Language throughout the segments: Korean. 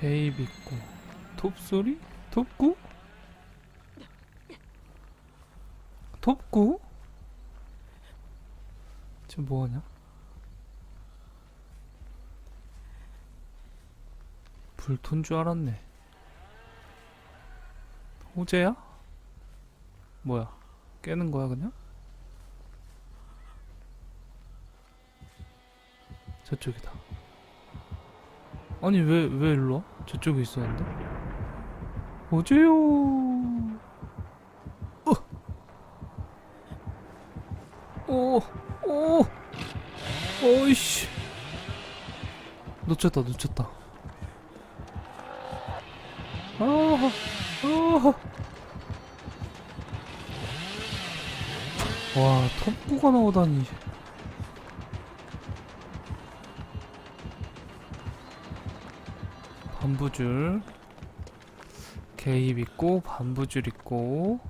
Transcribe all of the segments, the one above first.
개입 있고 톱소리? 톱구? 톱구? 지금 뭐하냐? 불톤 줄 알았네 호재야? 뭐야 깨는 거야 그냥? 저쪽이다 아니 왜 왜 일로 와? 저쪽에 있었는데? 어제요. 어. 오, 오, 어이씨. 놓쳤다, 놓쳤다. 아, 아. 와, 톱구가 나오다니. 반부줄. 개입 있고 반부줄 있고.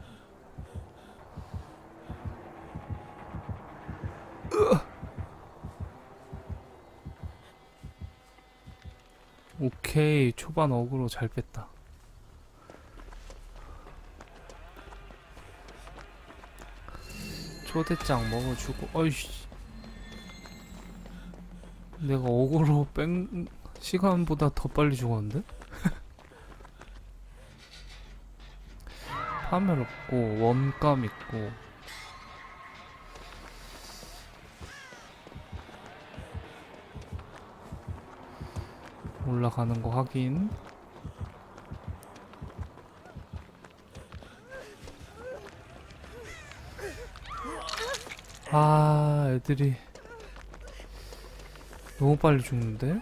오케이. 초반 어그로 잘 뺐다. 초대장 먹어주고 어이씨. 내가 어그로 뺀 시간보다 더 빨리 죽었는데? 파멸 없고 원감 있고 올라가는 거 확인 아 애들이 너무 빨리 죽는데?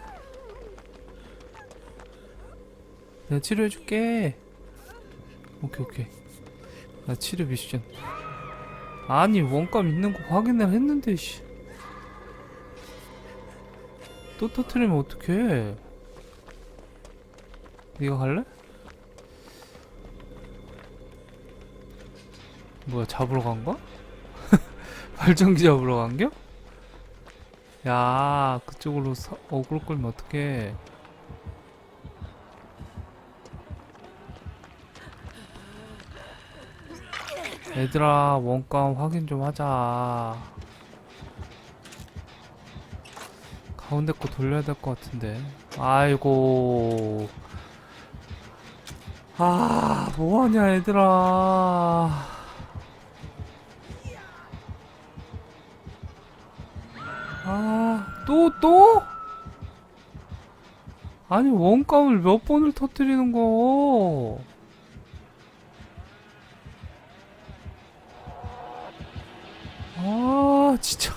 내가 치료해줄게 오케이 오케이 나 치료 미션 아니 원감 있는 거 확인을 했는데 씨. 또 터트리면 어떡해 네가 갈래? 뭐야 잡으러 간 거야? 발전기 잡으러 간겨? 야 그쪽으로 사, 어그로 끌면 어떡해 얘들아 원감 확인 좀 하자. 가운데 거 돌려야 될 것 같은데. 아이고. 아 뭐하냐 얘들아. 아또 또? 아니 원감을 몇 번을 터뜨리는 거 아 진짜.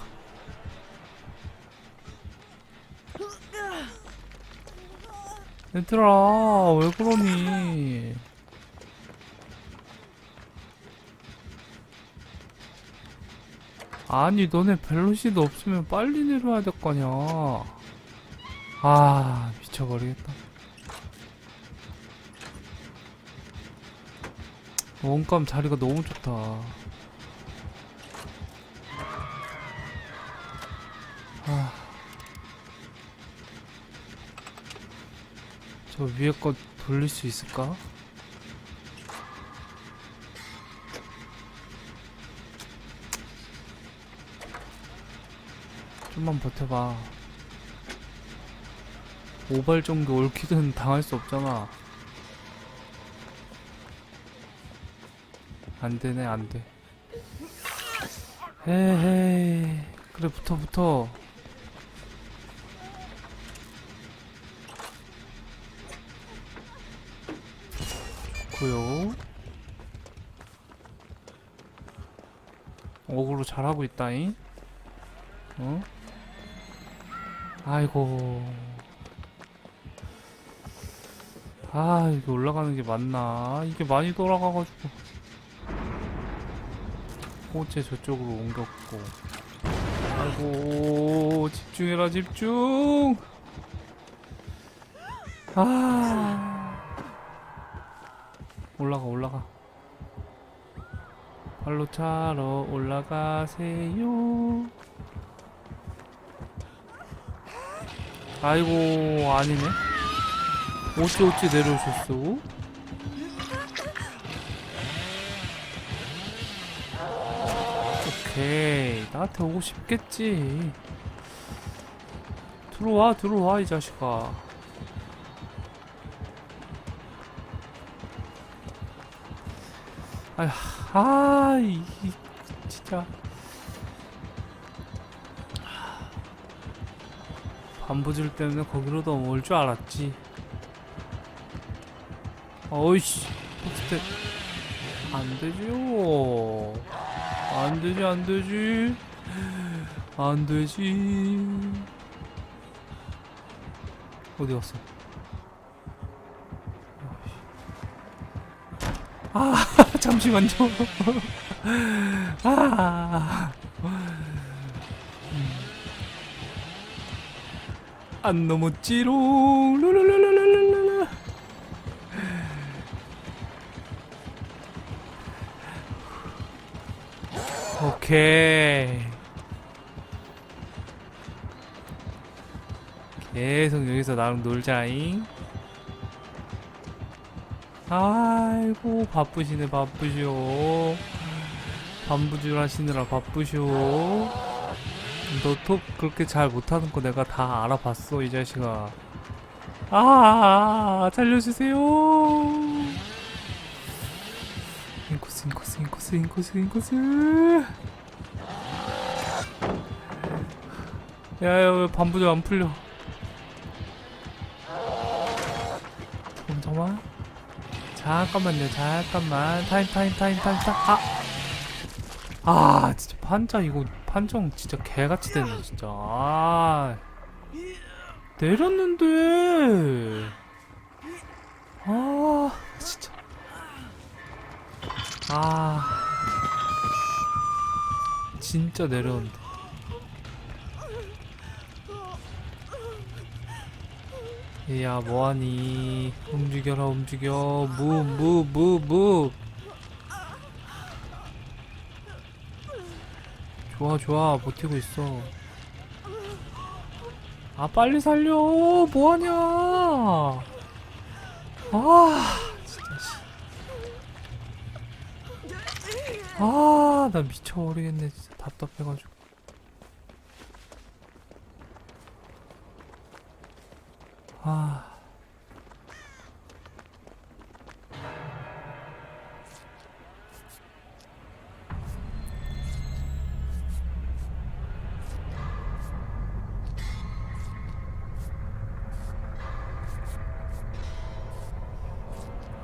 얘들아 왜 그러니? 아니 너네 벨로시도 없으면 빨리 내려와야 될 거냐 아 미쳐버리겠다. 원감 자리가 너무 좋다 아. 저 위에 거 돌릴 수 있을까? 좀만 버텨봐. 5발 정도 올키든 당할 수 없잖아. 안 되네, 안 돼. 헤헤. 그래, 붙어, 붙어. 좋고요. 어그로 잘하고 있다잉. 어? 아이고. 아, 이게 올라가는 게 맞나? 이게 많이 돌아가가지고. 호재 저쪽으로 옮겼고. 아이고, 집중해라, 집중! 아. 올라가, 올라가. 발로 차러 올라가세요. 아이고, 아니네. 어찌 어찌 내려오셨어? 오케이 나한테 오고 싶겠지 들어와 들어와 이 자식아 이- 진짜. 반부질 때문에 거기로 넘어올 줄 알았지. 어이씨 어떻게 안 되죠 안 되지 안 되지. 안 되지. 어디 갔어 아 잠시만요. 아. 안 넘었지롱 룰루루루루루루 오케이. 계속 여기서 나랑 놀자잉 아이고 바쁘시네 바쁘쇼 반부줄 하시느라 바쁘쇼 너톱 그렇게 잘 못하는 거 내가 다 알아봤어 이 자식아. 아 살려주세요. 인코스 인코스 인코스 인코스 인코스. 야야 왜 반부절 안 풀려 잠깐만요 잠깐만. 타임 타임 타임 타임 타임. 아! 아 진짜 판자 이거 판정 진짜 개같이 됐네 진짜. 아 내렸는데. 아 진짜. 아. 진짜 내렸는데 야 뭐하니? 움직여라 움직여. 무무무무. 좋아 좋아. 버티고 있어. 아 빨리 살려. 뭐하냐? 아 진짜 아나 미쳐버리겠네 진짜. 답답해가지고 아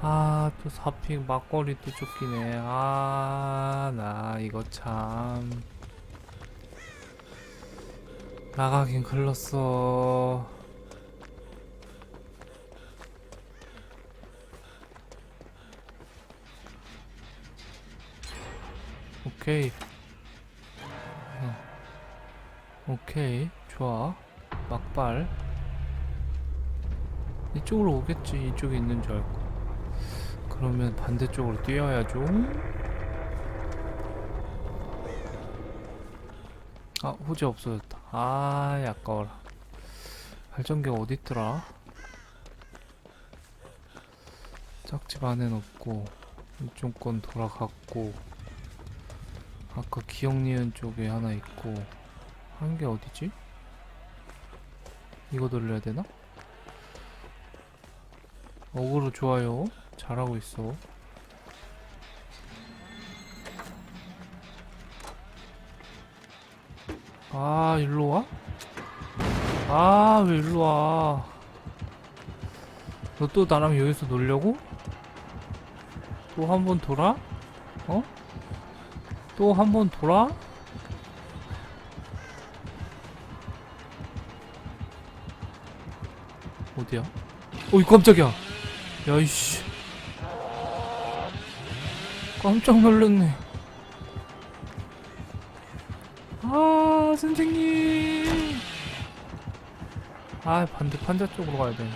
아, 또 사픽 막걸리 또 쫓기네. 아, 나 이거 참. 나가긴 글렀어. 오케이. 응. 오케이. 좋아. 막발. 이쪽으로 오겠지. 이쪽에 있는 줄 알고. 그러면 반대쪽으로 뛰어야죠. 아, 호재 없어졌다. 아, 아까워라. 발전기가 어디 있더라? 짝집 안엔 없고, 이쪽 건 돌아갔고, 아까 기억니은 쪽에 하나 있고, 한 개 어디지? 이거 돌려야 되나? 어그로 좋아요. 잘하고 있어. 아, 일로 와? 아, 왜 일로 와? 너 또 나랑 여기서 놀려고? 또 한 번 돌아? 어? 또 한 번 돌아? 어디야? 어이 깜짝이야. 야 이씨. 깜짝 놀랐네. 아, 선생님. 아, 반대 판자 쪽으로 가야 돼.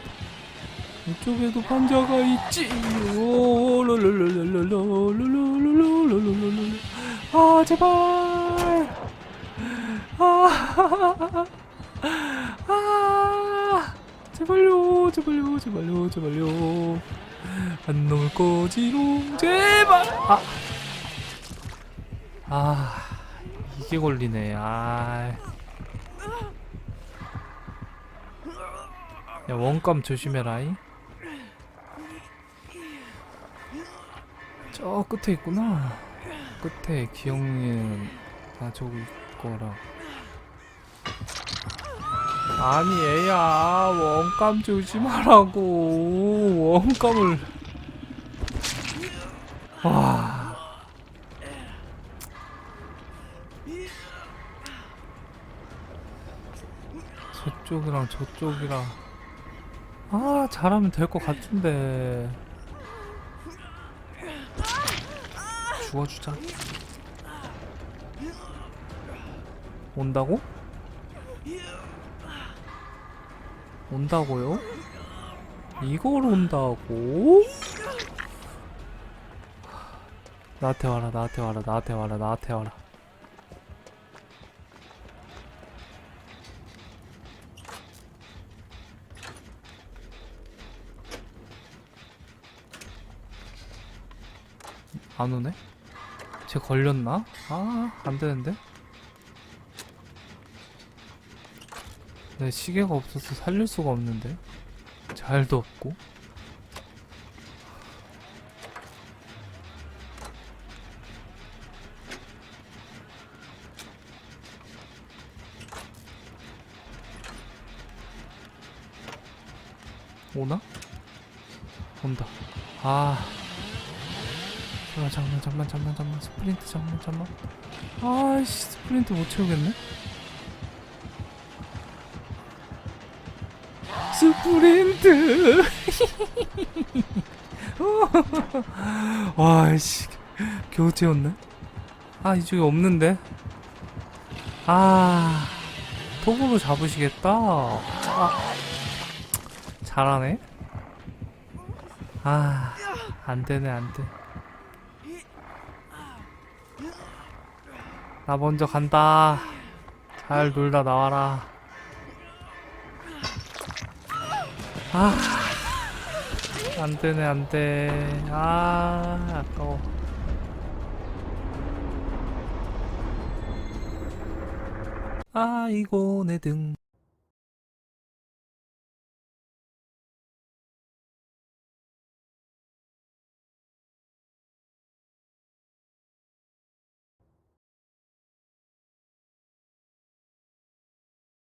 이쪽에도 판자가 있지. 오, 롤롤롤롤롤롤롤롤롤롤롤롤롤. 아, 제발. 아, 아, 제발요 제발요 제발요 제발요 안 넘을 거지롱 제발 아 아, 이게 걸리네. 아. 야, 원감 조심해라이. 저 끝에 있구나. 끝에 기영이는 다 저기 있거라. 아니, 애야. 원감 조심하라고. 원감을. 와. 저쪽이랑 저쪽이랑 아 잘하면 될 것 같은데 죽어주자 온다고? 온다고요? 이걸 온다고? 나한테 와라 나한테 와라 나한테 와라 나한테 와라 안 오네? 쟤 걸렸나? 아, 안 되는데? 내 시계가 없어서 살릴 수가 없는데? 잘도 없고. 오나? 온다. 아. 잠깐 잠깐 잠깐 잠깐 잠깐 스프린트 잠깐 잠깐 아이씨 스프린트 못 채우겠네. 스프린트! 와이씨. 겨우 채웠네. 아 이쪽에 없는데? 아 톱으로 잡으시겠다. 아 잘하네. 아 안되네 안돼 나 먼저 간다. 잘 놀다 나와라. 아, 안 되네, 안 돼. 아, 아까워. 아이고, 내 등.